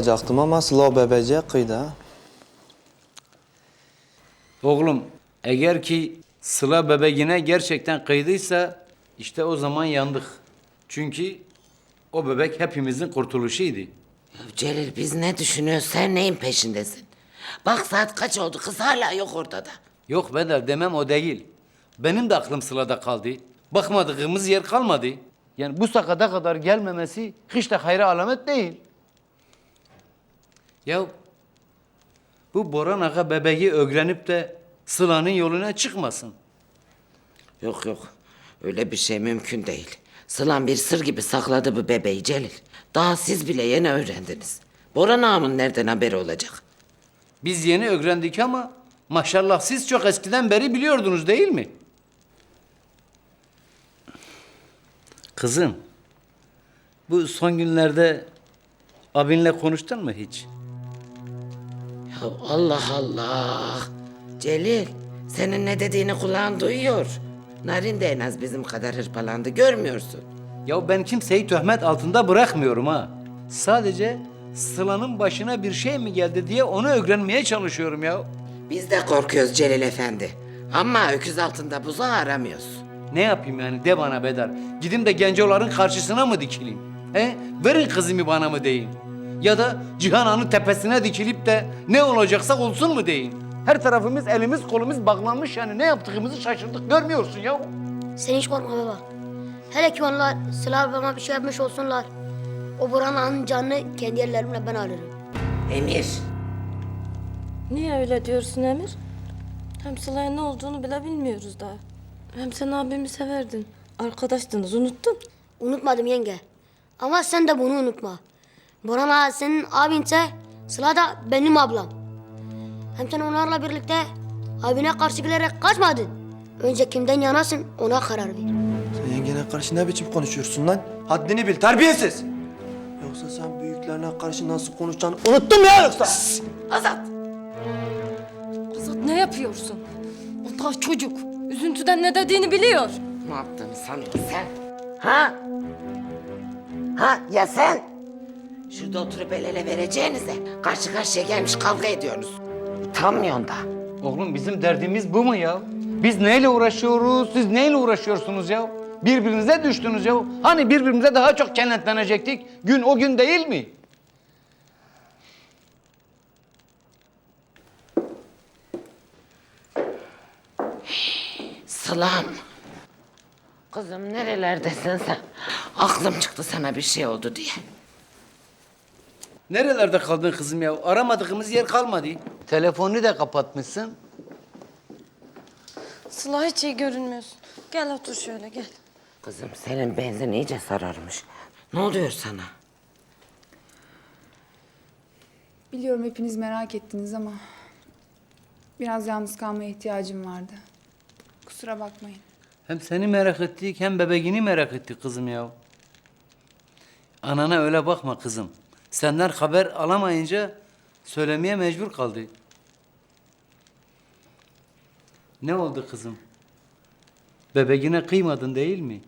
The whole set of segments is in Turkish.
kıyacaktım ama Sıla bebece kıydı ha. Oğlum eğer ki Sıla bebeğine gerçekten kıydıysa işte o zaman yandık. Çünkü o bebek hepimizin kurtuluşuydu. Ya Celil biz ne düşünüyoruz sen neyin peşindesin? Bak saat kaç oldu kız hala yok ortada. Yok Bedar demem o değil. Benim de aklım Sıla'da kaldı. Bakmadığımız yer kalmadı. Yani bu sakata kadar gelmemesi hiç de hayra alamet değil. Ya bu Boran Aga bebeği öğrenip de Sıla'nın yoluna çıkmasın. Yok yok öyle bir şey mümkün değil. Sılan bir sır gibi sakladı bu bebeği Celil. Daha siz bile yeni öğrendiniz. Boran ağamın nereden haberi olacak? Biz yeni öğrendik ama maşallah siz çok eskiden beri biliyordunuz değil mi? Kızım, bu son günlerde abinle konuştun mu hiç? Allah Allah. Celil senin ne dediğini kulağın duyuyor. Narin de en az bizim kadar hırpalandı görmüyorsun. Ya ben kimseyi töhmet altında bırakmıyorum ha. Sadece Sıla'nın başına bir şey mi geldi diye onu öğrenmeye çalışıyorum ya. Biz de korkuyoruz Celil Efendi. Ama öküz altında buzağı aramıyoruz. Ne yapayım yani de bana Bedar. Gidim de gencoların karşısına mı dikileyim? He? Verin kızımı bana mı deyin? Ya da Cihan Han'ın tepesine dikilip de ne olacaksa olsun mu deyin? Her tarafımız elimiz kolumuz bağlanmış yani ne yaptığımızı şaşırdık görmüyorsun ya. Sen hiç korkma baba. Hele ki onlar silah bana bir şey yapmış olsunlar. O Burhan Ağa'nın canını kendi ellerimle ben alırım. Emir. Niye öyle diyorsun Emir? Hem Sıla'ya ne olduğunu bile bilmiyoruz daha. Hem sen abimi severdin. Arkadaştınız unuttun. Unutmadım yenge. Ama sen de bunu unutma. Burhan Ağa senin abinse Sıla da benim ablam. Hem sen onlarla birlikte abine karşı gelerek kaçmadın. Önce kimden yanasın ona karar ver. Sen yengene karşı ne biçim konuşuyorsun lan? Haddini bil terbiyesiz. Yoksa sen büyüklerine karşı nasıl konuşacağını unuttun mu ya yoksa? Azat. Azat ne yapıyorsun? O daha çocuk. Üzüntüden ne dediğini biliyor. Ne yaptığını sanıyorsun sen? Ha? Ha ya sen? Şurada oturup el ele vereceğinize karşı karşıya gelmiş kavga ediyorsunuz. Utanmıyorsun da. Oğlum bizim derdimiz bu mu ya? Biz neyle uğraşıyoruz, siz neyle uğraşıyorsunuz ya? Birbirinize düştünüz ya. Hani birbirimize daha çok kenetlenecektik? Gün o gün değil mi? Sılam. Kızım nerelerdesin sen? Aklım çıktı sana bir şey oldu diye. Nerelerde kaldın kızım ya? Aramadığımız yer kalmadı. Telefonu da kapatmışsın. Sıla hiç iyi görünmüyorsun. Gel otur şöyle gel. Kızım senin benzin iyice sararmış. Ne oluyor sana? Biliyorum hepiniz merak ettiniz ama biraz yalnız kalmaya ihtiyacım vardı. Kusura bakmayın. Hem seni merak ettik hem bebeğini merak ettik kızım ya. Anana öyle bakma kızım. Senden haber alamayınca söylemeye mecbur kaldı. Ne oldu kızım? Bebeğine kıymadın değil mi?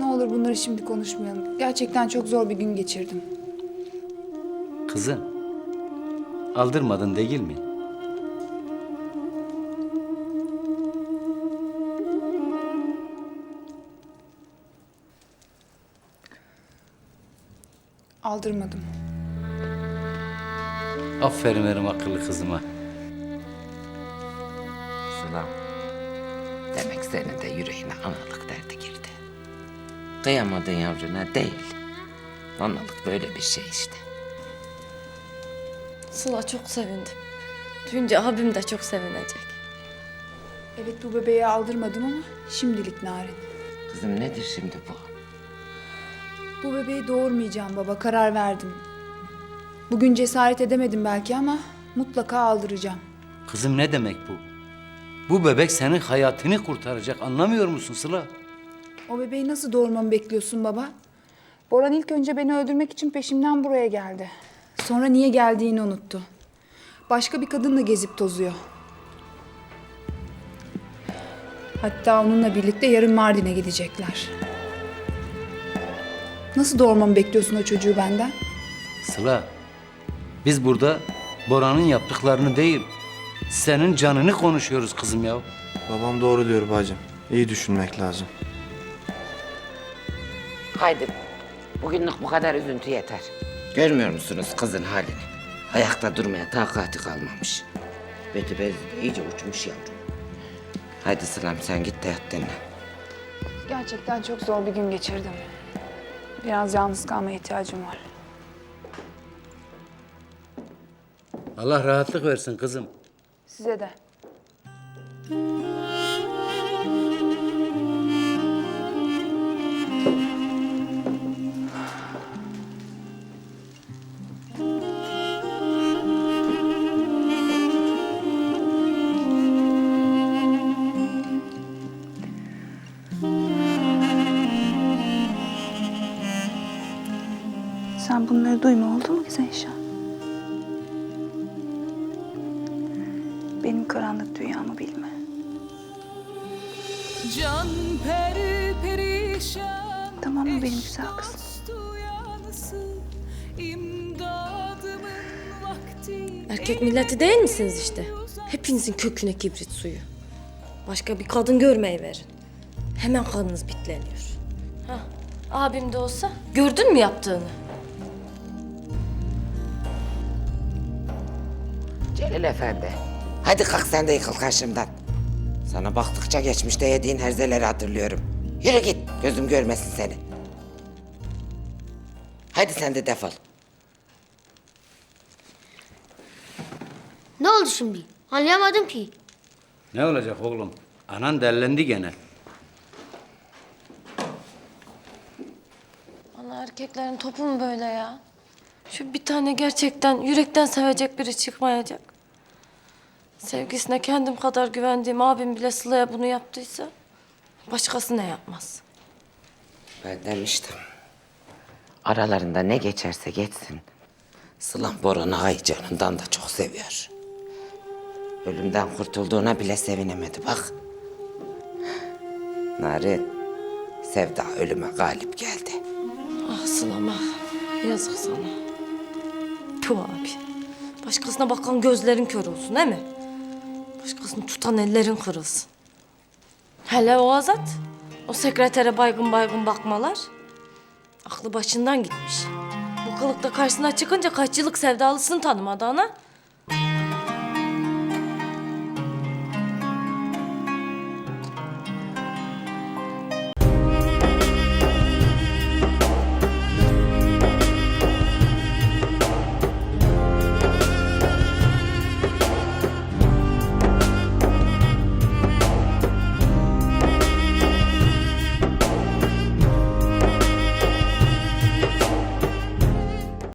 Ne olur bunları şimdi konuşmayalım. Gerçekten çok zor bir gün geçirdim. Kızım, aldırmadın değil mi? Aldırmadım. Aferin benim akıllı kızıma. Sılam. Demek senin de yüreğine analık derdi girdi. Kıyamadın yavruna değil. Analık böyle bir şey işte. Sıla çok sevindim. Duyunca abim de çok sevinecek. Evet bu bebeği aldırmadım ama şimdilik Narin. Kızım nedir şimdi bu? Bu bebeği doğurmayacağım baba karar verdim. Bugün cesaret edemedim belki ama mutlaka aldıracağım. Kızım ne demek bu? Bu bebek senin hayatını kurtaracak. Anlamıyor musun Sıla? O bebeği nasıl doğurmamı bekliyorsun baba? Boran ilk önce beni öldürmek için peşimden buraya geldi. Sonra niye geldiğini unuttu. Başka bir kadınla gezip tozuyor. Hatta onunla birlikte yarın Mardin'e gidecekler. Nasıl doğurmamı bekliyorsun o çocuğu benden? Sıla, biz burada Bora'nın yaptıklarını değil, senin canını konuşuyoruz kızım ya. Babam doğru diyor bacım. İyi düşünmek lazım. Haydi. Bugünlük bu kadar üzüntü yeter. Görmüyor musunuz kızın halini? Ayakta durmaya takati kalmamış. Beti bezi de iyice uçmuş yavrum. Haydi Sılam sen git de yat dinle. Gerçekten çok zor bir gün geçirdim. Biraz yalnız kalmaya ihtiyacım var. Allah rahatlık versin kızım. Size de. Sen bunları duyma oldu mu Zeyşan? Benim karanlık dünyamı bilme. Can peri perişan Tamam mı benim güzel kızım? uyanısı imdadımın vakti Erkek milleti değil misiniz işte? Hepinizin köküne kibrit suyu. Başka bir kadın görmeyi verin. Hemen kanınız bitleniyor. Hah, abim de olsa gördün mü yaptığını? Celil Efendi. Hadi kalk sen de yıkıl karşımdan. Sana baktıkça geçmişte yediğin herzeleri hatırlıyorum. Yürü git gözüm görmesin seni. Hadi sen de defol. Ne oldu şimdi? Anlayamadım ki. Ne olacak oğlum? Anan dellendi gene. Ana erkeklerin topu mu böyle ya? Şu bir tane gerçekten yürekten sevecek biri çıkmayacak. Sevgisine kendim kadar güvendiğim abim bile Sıla'ya bunu yaptıysa başkası ne yapmaz? Ben demiştim. Aralarında ne geçerse geçsin. Sılam Boran'ı ay canından da çok seviyor. Ölümden kurtulduğuna bile sevinemedi bak. Narin, Sevda ölüme galip geldi. Ah Sıla'm ah. Yazık sana. Tüh abi. Başkasına bakan gözlerin kör olsun değil mi? Başkasını tutan ellerin kırılsın. Hele o Azat. O sekretere baygın baygın bakmalar. Aklı başından gitmiş. Bu kılıkta karşısına çıkınca kaç yıllık sevdalısını tanımadı ana.